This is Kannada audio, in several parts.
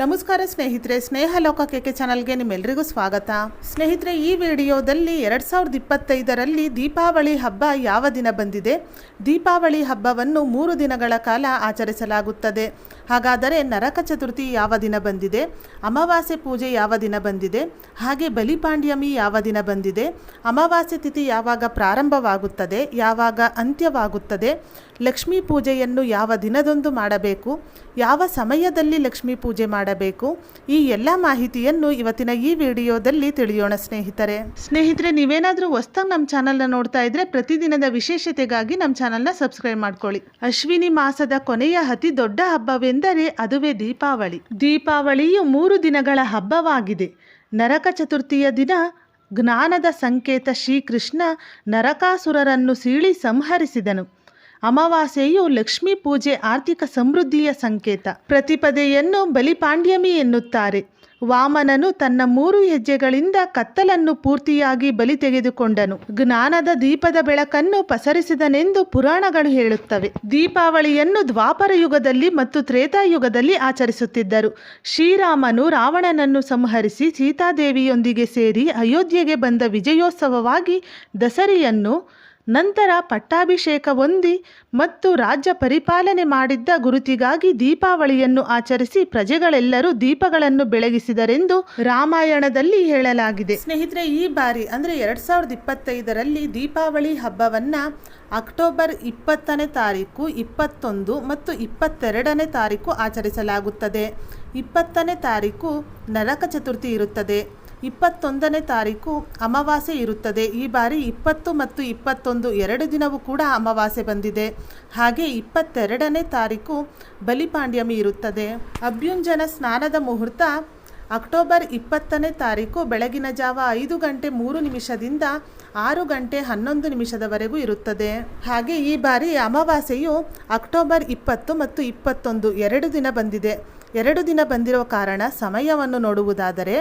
ನಮಸ್ಕಾರ ಸ್ನೇಹಿತರೆ, ಸ್ನೇಹ ಲೋಕ ಕೆಕೆ ಚಾನಲ್ಗೆ ನಿಮ್ಮೆಲ್ಲರಿಗೂ ಸ್ವಾಗತ. ಸ್ನೇಹಿತರೆ, ಈ ವಿಡಿಯೋದಲ್ಲಿ ಎರಡು ಸಾವಿರದ ಇಪ್ಪತ್ತೈದರಲ್ಲಿ ದೀಪಾವಳಿ ಹಬ್ಬ ಯಾವ ದಿನ ಬಂದಿದೆ? ದೀಪಾವಳಿ ಹಬ್ಬವನ್ನು ಮೂರು ದಿನಗಳ ಕಾಲ ಆಚರಿಸಲಾಗುತ್ತದೆ. ಹಾಗಾದರೆ ನರಕ ಚತುರ್ಥಿ ಯಾವ ದಿನ ಬಂದಿದೆ? ಅಮಾವಾಸ್ಯೆ ಪೂಜೆ ಯಾವ ದಿನ ಬಂದಿದೆ? ಹಾಗೆ ಬಲಿಪಾಂಡ್ಯಮಿ ಯಾವ ದಿನ ಬಂದಿದೆ? ಅಮಾವಾಸ್ಯೆ ತಿಥಿ ಯಾವಾಗ ಪ್ರಾರಂಭವಾಗುತ್ತದೆ? ಯಾವಾಗ ಅಂತ್ಯವಾಗುತ್ತದೆ? ಲಕ್ಷ್ಮೀ ಪೂಜೆಯನ್ನು ಯಾವ ದಿನದಂದು ಮಾಡಬೇಕು? ಯಾವ ಸಮಯದಲ್ಲಿ ಲಕ್ಷ್ಮೀ ಪೂಜೆ ಮಾಡಬೇಕು? ಈ ಎಲ್ಲ ಮಾಹಿತಿಯನ್ನು ಇವತ್ತಿನ ಈ ವಿಡಿಯೋದಲ್ಲಿ ತಿಳಿಯೋಣ ಸ್ನೇಹಿತರೆ. ಸ್ನೇಹಿತರೆ, ನೀವೇನಾದರೂ ಹೊಸ್ದಾಗಿ ನಮ್ಮ ಚಾನಲ್ನ ನೋಡ್ತಾ ಇದ್ರೆ ಪ್ರತಿದಿನದ ವಿಶೇಷತೆಗಾಗಿ ನಮ್ಮ ಚಾನಲ್ನ ಸಬ್ಸ್ಕ್ರೈಬ್ ಮಾಡ್ಕೊಳ್ಳಿ. ಅಶ್ವಿನಿ ಮಾಸದ ಕೊನೆಯ ಅತಿ ದೊಡ್ಡ ಹಬ್ಬವೆಂದರೆ ಅದುವೇ ದೀಪಾವಳಿ. ದೀಪಾವಳಿಯು ಮೂರು ದಿನಗಳ ಹಬ್ಬವಾಗಿದೆ. ನರಕ ಚತುರ್ಥಿಯ ದಿನ ಜ್ಞಾನದ ಸಂಕೇತ ಶ್ರೀಕೃಷ್ಣ ನರಕಾಸುರರನ್ನು ಸೀಳಿ ಸಂಹರಿಸಿದನು. ಅಮಾವಾಸ್ಯೆಯು ಲಕ್ಷ್ಮೀ ಪೂಜೆ ಆರ್ಥಿಕ ಸಮೃದ್ಧಿಯ ಸಂಕೇತ. ಪ್ರತಿಪದೆಯನ್ನು ಬಲಿಪಾಂಡ್ಯಮಿ ಎನ್ನುತ್ತಾರೆ. ವಾಮನನು ತನ್ನ ಮೂರು ಹೆಜ್ಜೆಗಳಿಂದ ಕತ್ತಲನ್ನು ಪೂರ್ತಿಯಾಗಿ ಬಲಿ ತೆಗೆದುಕೊಂಡನು. ಜ್ಞಾನದ ದೀಪದ ಬೆಳಕನ್ನು ಪಸರಿಸಿದನೆಂದು ಪುರಾಣಗಳು ಹೇಳುತ್ತವೆ. ದೀಪಾವಳಿಯನ್ನು ದ್ವಾಪರ ಯುಗದಲ್ಲಿ ಮತ್ತು ತ್ರೇತಾಯುಗದಲ್ಲಿ ಆಚರಿಸುತ್ತಿದ್ದರು. ಶ್ರೀರಾಮನು ರಾವಣನನ್ನು ಸಂಹರಿಸಿ ಸೀತಾದೇವಿಯೊಂದಿಗೆ ಸೇರಿ ಅಯೋಧ್ಯೆಗೆ ಬಂದ ವಿಜಯೋತ್ಸವವಾಗಿ ದಸರೆಯನ್ನು ನಂತರ ಪಟ್ಟಾಭಿಷೇಕ ಹೊಂದಿ ಮತ್ತು ರಾಜ್ಯ ಪರಿಪಾಲನೆ ಮಾಡಿದ್ದ ಗುರುತಿಗಾಗಿ ದೀಪಾವಳಿಯನ್ನು ಆಚರಿಸಿ ಪ್ರಜೆಗಳೆಲ್ಲರೂ ದೀಪಗಳನ್ನು ಬೆಳಗಿಸಿದರೆಂದು ರಾಮಾಯಣದಲ್ಲಿ ಹೇಳಲಾಗಿದೆ. ಸ್ನೇಹಿತರೆ, ಈ ಬಾರಿ ಅಂದರೆ ಎರಡು ಸಾವಿರದ ಇಪ್ಪತ್ತೈದರಲ್ಲಿ ದೀಪಾವಳಿ ಹಬ್ಬವನ್ನು ಅಕ್ಟೋಬರ್ ಇಪ್ಪತ್ತನೇ ತಾರೀಕು, ಇಪ್ಪತ್ತೊಂದು ಮತ್ತು ಇಪ್ಪತ್ತೆರಡನೇ ತಾರೀಕು ಆಚರಿಸಲಾಗುತ್ತದೆ. ಇಪ್ಪತ್ತನೇ ತಾರೀಕು ನರಕ ಚತುರ್ಥಿ ಇರುತ್ತದೆ. ಇಪ್ಪತ್ತೊಂದನೇ ತಾರೀಕು ಅಮಾವಾಸ್ಯೆ ಇರುತ್ತದೆ. ಈ ಬಾರಿ ಇಪ್ಪತ್ತು ಮತ್ತು ಇಪ್ಪತ್ತೊಂದು ಎರಡು ದಿನವೂ ಕೂಡ ಅಮಾವಾಸ್ಯೆ ಬಂದಿದೆ. ಹಾಗೆ ಇಪ್ಪತ್ತೆರಡನೇ ತಾರೀಕು ಬಲಿಪಾಂಡ್ಯಮಿ ಇರುತ್ತದೆ. ಅಭ್ಯುಂಜನ ಸ್ನಾನದ ಮುಹೂರ್ತ ಅಕ್ಟೋಬರ್ ಇಪ್ಪತ್ತನೇ ತಾರೀಕು ಬೆಳಗಿನ ಜಾವ ಐದು ಗಂಟೆ ಮೂರು ನಿಮಿಷದಿಂದ ಆರು ಗಂಟೆ ಹನ್ನೊಂದು ನಿಮಿಷದವರೆಗೂ ಇರುತ್ತದೆ. ಹಾಗೆ ಈ ಬಾರಿ ಅಮಾವಾಸ್ಯೆಯು ಅಕ್ಟೋಬರ್ ಇಪ್ಪತ್ತು ಮತ್ತು ಇಪ್ಪತ್ತೊಂದು ಎರಡು ದಿನ ಬಂದಿದೆ. ಎರಡು ದಿನ ಬಂದಿರುವ ಕಾರಣ ಸಮಯವನ್ನು ನೋಡುವುದಾದರೆ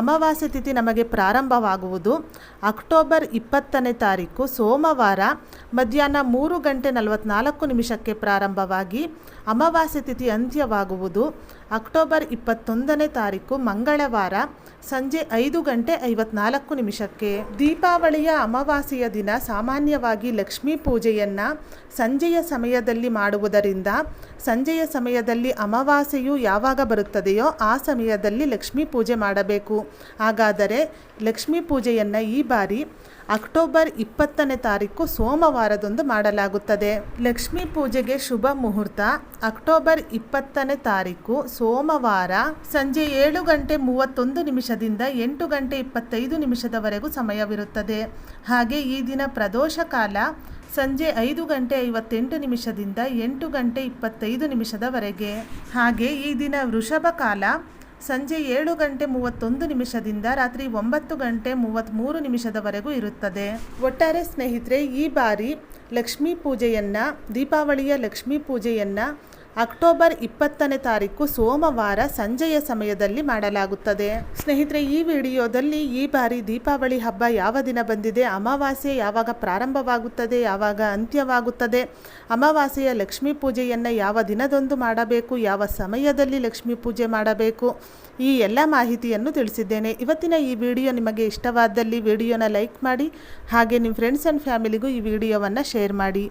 ಅಮಾವಾಸ್ಯೆ ತಿಥಿ ನಮಗೆ ಪ್ರಾರಂಭವಾಗುವುದು. ಅಕ್ಟೋಬರ್ ಇಪ್ಪತ್ತನೇ ತಾರೀಕು ಸೋಮವಾರ ಮಧ್ಯಾಹ್ನ ಮೂರು ಗಂಟೆ ನಲವತ್ನಾಲ್ಕು ನಿಮಿಷಕ್ಕೆ ಪ್ರಾರಂಭವಾಗಿ ಅಮಾವಾಸ್ಯೆ ತಿಥಿ ಅಂತ್ಯವಾಗುವುದು. ಅಕ್ಟೋಬರ್ ಇಪ್ಪತ್ತೊಂದನೇ ತಾರೀಕು ಮಂಗಳವಾರ ಸಂಜೆ ಐದು ಗಂಟೆ ಐವತ್ನಾಲ್ಕು ನಿಮಿಷಕ್ಕೆ. ದೀಪಾವಳಿಯ ಅಮಾವಾಸ್ಯೆಯ ದಿನ ಸಾಮಾನ್ಯವಾಗಿ ಲಕ್ಷ್ಮೀ ಪೂಜೆಯನ್ನು ಸಂಜೆಯ ಸಮಯದಲ್ಲಿ ಮಾಡುವುದರಿಂದ ಸಂಜೆಯ ಸಮಯದಲ್ಲಿ ಅಮಾವಾಸ್ಯೆಯು ಯಾವಾಗ ಬರುತ್ತದೆಯೋ ಆ ಸಮಯದಲ್ಲಿ ಲಕ್ಷ್ಮೀ ಪೂಜೆ ಮಾಡಬೇಕು. ಹಾಗಾದರೆ ಲಕ್ಷ್ಮೀ ಪೂಜೆಯನ್ನು ಈ ಬಾರಿ ಅಕ್ಟೋಬರ್ ಇಪ್ಪತ್ತನೇ ತಾರೀಕು ಸೋಮವಾರದಂದು ಮಾಡಲಾಗುತ್ತದೆ. ಲಕ್ಷ್ಮೀ ಪೂಜೆಗೆ ಶುಭ ಮುಹೂರ್ತ ಅಕ್ಟೋಬರ್ ಇಪ್ಪತ್ತನೇ ತಾರೀಕು ಸೋಮವಾರ ಸಂಜೆ ಏಳು ಗಂಟೆ ಮೂವತ್ತೊಂದು ನಿಮಿಷದಿಂದ ಎಂಟು ಗಂಟೆ ಇಪ್ಪತ್ತೈದು ನಿಮಿಷದವರೆಗೂ ಸಮಯವಿರುತ್ತದೆ. ಹಾಗೆ ಈ ದಿನ ಪ್ರದೋಷ ಕಾಲ ಸಂಜೆ ಐದು ಗಂಟೆ ಐವತ್ತೆಂಟು ನಿಮಿಷದಿಂದ ಎಂಟು ಗಂಟೆ ಇಪ್ಪತ್ತೈದು ನಿಮಿಷದವರೆಗೆ. ಹಾಗೆ ಈ ದಿನ ವೃಷಭ ಕಾಲ ಸಂಜೆ ಏಳು ಗಂಟೆ ಮೂವತ್ತೊಂದು ನಿಮಿಷದಿಂದ ರಾತ್ರಿ ಒಂಬತ್ತು ಗಂಟೆ ಮೂವತ್ತ್ಮೂರು ನಿಮಿಷದವರೆಗೂ ಇರುತ್ತದೆ. ಒಟ್ಟಾರೆ ಸ್ನೇಹಿತರೆ, ಈ ಬಾರಿ ಲಕ್ಷ್ಮೀ ಪೂಜೆಯನ್ನು, ದೀಪಾವಳಿಯ ಲಕ್ಷ್ಮೀ ಪೂಜೆಯನ್ನು ಅಕ್ಟೋಬರ್ ಇಪ್ಪತ್ತನೇ ತಾರೀಕು ಸೋಮವಾರ ಸಂಜೆಯ ಸಮಯದಲ್ಲಿ ಮಾಡಲಾಗುತ್ತದೆ. ಸ್ನೇಹಿತರೆ, ಈ ವಿಡಿಯೋದಲ್ಲಿ ಈ ಬಾರಿ ದೀಪಾವಳಿ ಹಬ್ಬ ಯಾವ ದಿನ ಬಂದಿದೆ, ಅಮಾವಾಸ್ಯೆ ಯಾವಾಗ ಪ್ರಾರಂಭವಾಗುತ್ತದೆ, ಯಾವಾಗ ಅಂತ್ಯವಾಗುತ್ತದೆ, ಅಮಾವಾಸ್ಯೆಯ ಲಕ್ಷ್ಮೀ ಪೂಜೆಯನ್ನು ಯಾವ ದಿನದಂದು ಮಾಡಬೇಕು, ಯಾವ ಸಮಯದಲ್ಲಿ ಲಕ್ಷ್ಮೀ ಪೂಜೆ ಮಾಡಬೇಕು, ಈ ಎಲ್ಲ ಮಾಹಿತಿಯನ್ನು ತಿಳಿಸಿದ್ದೇನೆ. ಇವತ್ತಿನ ಈ ವಿಡಿಯೋ ನಿಮಗೆ ಇಷ್ಟವಾದಲ್ಲಿ ವಿಡಿಯೋನ ಲೈಕ್ ಮಾಡಿ, ಹಾಗೆ ನಿಮ್ಮ ಫ್ರೆಂಡ್ಸ್ ಆ್ಯಂಡ್ ಫ್ಯಾಮಿಲಿಗೂ ಈ ವಿಡಿಯೋವನ್ನು ಶೇರ್ ಮಾಡಿ.